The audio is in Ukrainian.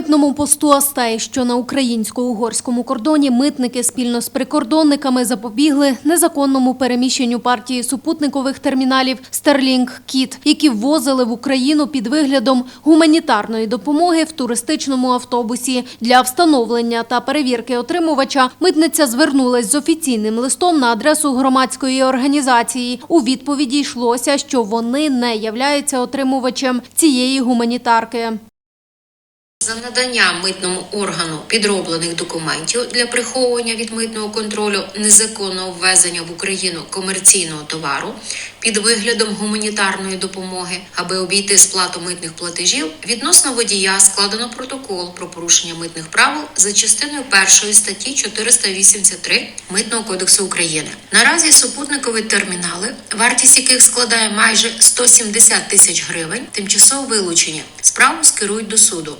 митному посту Астай, що на українсько-угорському кордоні, митники спільно з прикордонниками запобігли незаконному переміщенню партії супутникових терміналів Starlink Кіт, які ввозили в Україну під виглядом гуманітарної допомоги в туристичному автобусі. Для встановлення та перевірки отримувача митниця звернулась з офіційним листом на адресу громадської організації. У відповіді йшлося, що вони не являються отримувачем цієї гуманітарки. За надання митному органу підроблених документів для приховування від митного контролю незаконного ввезення в Україну комерційного товару під виглядом гуманітарної допомоги, аби обійти сплату митних платежів, відносно водія складено протокол про порушення митних правил за частиною першої статті 483 Митного кодексу України. Наразі супутникові термінали, вартість яких складає майже 170 тисяч гривень, тимчасово вилучені. Справу скерують до суду.